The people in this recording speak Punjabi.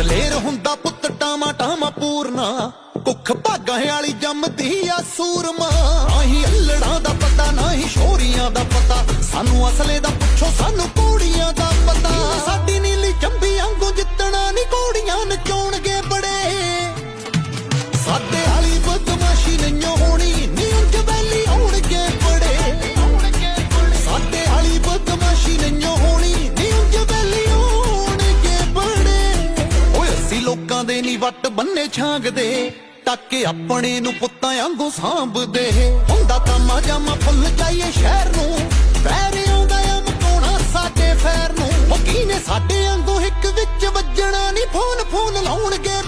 ਦਲੇਰ ਹੁੰਦਾ ਪੁੱਤ ਟਾਮਾ ਟਾਮਾ ਪੂਰਨਾ, ਕੁੱਖ ਭਾਗਾਂ ਵਾਲੀ ਜੰਮਦੀ ਆ ਸੂਰਮਾ। ਆਹੀ ਅਲੜਾਂ ਦਾ ਪਤਾ, ਨਾ ਹੀ ਸ਼ੋਰੀਆਂ ਦਾ ਪਤਾ, ਸਾਨੂੰ ਅਸਲੇ ਦਾ ਪੁੱਛੋ, ਸਾਨੂੰ ਅਸੀਂ ਲੋਕਾਂ ਦੇ ਨਹੀਂ ਵੱਟ ਬੰਨੇ ਛਾਂਗਦੇ। ਟੱਕੇ ਆਪਣੇ ਨੂੰ ਪੁੱਤਾਂ ਵਾਂਗੂ ਸਾਂਭਦੇ। ਹੁੰਦਾ ਤਾਂ ਮਾਜਾਮਾ ਫੁੱਲ ਜਾਈਏ ਸ਼ਹਿਰ ਨੂੰ। ਪੈਰੇ ਆਉਂਦਾ ਆ ਮਕਾਉਣਾ ਸਾਡੇ ਫੈਰ ਨੂੰ। ਉਹ ਕੀ ਨੇ ਸਾਡੇ ਵਾਂਗੂ ਇੱਕ ਵਿੱਚ ਵੱਜਣਾ ਨਹੀਂ ਫੋਨ ਫੋਨ ਲਾਉਣਗੇ